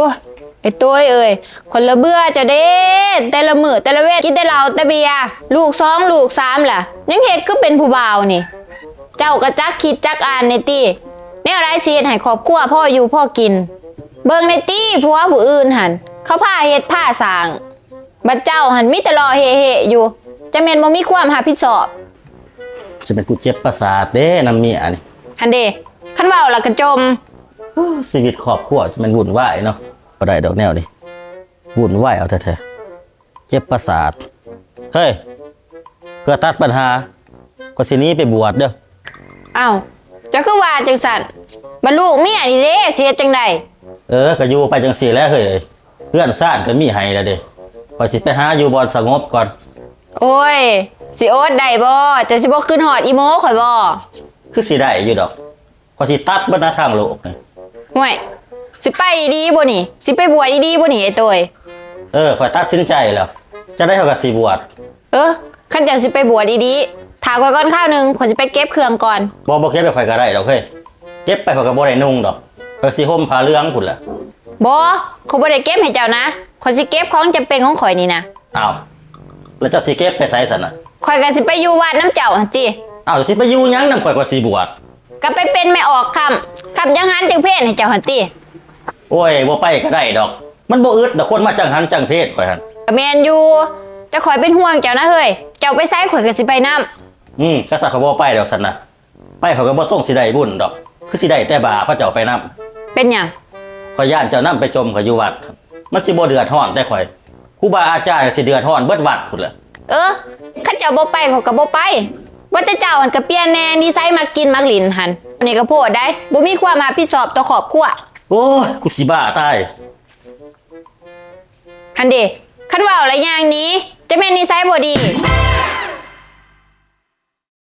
อ้ยไอ้ตัวเอ้ยคนละเบื่อจะเด้แต่ละมือแต่ละเวทกินแต่เหล้าแต่เบียร์ลูกสองลูกสามล่ะ ยังเฮ็ดคือเป็นผู้บ่าวนี่ เจ้าก็จักคิดจักอ่านในตี้แนวไรเสียให้ครอบครัวพ่ออยู่พ่อกิน เบิ่งในตี้ผัวผู้อื่นหัน เขาผ้าเฮ็ดผ้าสร้าง บัดเจ้าหันมีแต่รอเฮเฮอยู่ จะแม่นบ่มีความรับผิดชอบ จะเป็นกูเจ็บประสาทเด้น้ำเมียนี่หันเดคันเว้าและก็จม ชีวิตครอบครัวจะเป็นวุ่นวายเนาะ บ่ได้ดอกแนวนี่วุ่นวายเอาแท้ๆเจ็บประสาท เฮ้ย เพื่อตัดปัญหา ก็สิหนี้ไปบวชเด้ออ้าวเจะคือว่าจังสันบรรลูกเมียนี่เด้เสียจังใดเออก็อยู่ไปจังสี่แหล้วเฮ้ยเพื่อนซ่านก็มีให้แล้วเด้ก็สิไปหาอยู่บอนสงบก่อน โอ้ย สิโอ๊ตได้บ่จะสิบ่ขึ้นหอดอีโมข่อยบ่คือสิได้อยู่ดอกก็สิตัดเบรรณทางโลกนี่ห่วย สิไปดีบ่นี่ สิไปบวชดีบ่นี่ไอ้ตัวเออข่อยตัดสินใจแล้ว จะได้เท่ากับสิบวชเออคันเจะสิไปบวชดีๆถาข่อยก่อนข้าวหนึงข่อยสิไปเก็บเครื่องก่อนบ่บ่เก็บไปข่อยก็ได้ดอกเฮ้ยเก็บไปข่อยก็บ่ได้นุ่งดอกข่อยสิห่มผ้าเหลืองพุ่นล่ะบ่เขาบ่ได้เก็บให้เจ้านะข่อยสิเก็บของจำเป็นของข่อยนี่นะอ้าวแล้วเจ้าสิเก็บไปไสซั่นน่ะข่อยก็สิไปอยู่วัดน้ำเจ้าหั่นติอ้าวสิไปอยู่หยังนำข่อยก็สิบวชก็ไปเป็นไม่ออกคำคำยังหันจังเพศให้เจ้าหั่นติ โอ้ยบ่ไปก็ได้ดอก มันบ่อึดดอกคนมาจังหันจังเพศข่อยหั่นก็แม่นอยู่แต่ข่อยเป็นห่วงเจ้านะเฮ้ย เจ้าไปไสข่อยก็สิไปนํอืมกษัตริย์เขาบ่ไปดอกซั่นน่ะไปเขาก็บ่ส่งสิได้บุญดอก คือสิได้แต่บาปพระเจ้าไปนํเป็นหยังข่อยย่านเจ้านํไปจมข่อยอยู่วัดมันสิบ่เดือดร้อนแต่ข่อยครูบาอาจารย์สิเดือดร้อนเบิดวัดพุ่นล่ะเออข้าเจ้าบ่ไปเขาก็บ่ไปว่าแต่เจ้าหันก็เปลี่ยนแน่นิสัยมากินมักหลินหันอันนี้ก็โพดได้บ่มีความรับผิดชอบต่อครอบครัว โอ้ยกูสิบ้าตาย คันเดคันเว้าอะไรอย่างนี้ จะแม่นนิสัยบ่ดี